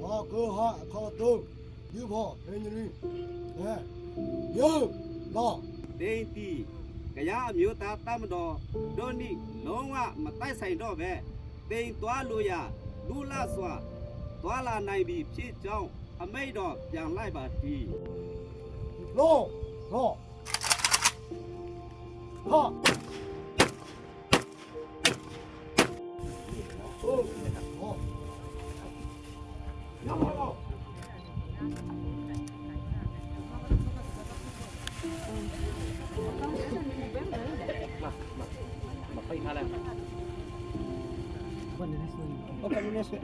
ဟောကိုဟာအခေါ်တော့ယူဖို့အင်ဂျင်နီအဲယူတော့ဒိန်တီကြာမျိုးသားတမတော်ဒွန်နီလုံးဝမတိုက်ဆိုင်တော့ပဲတိမ်သွားလို့ရလူလာစွာသွားလာနိုင်ပြီဖြစ်ကြောင်းအမိတ်တော်ပြန်လိုက်ပါတီလုံးတော့ဟာ Okay, okay, okay.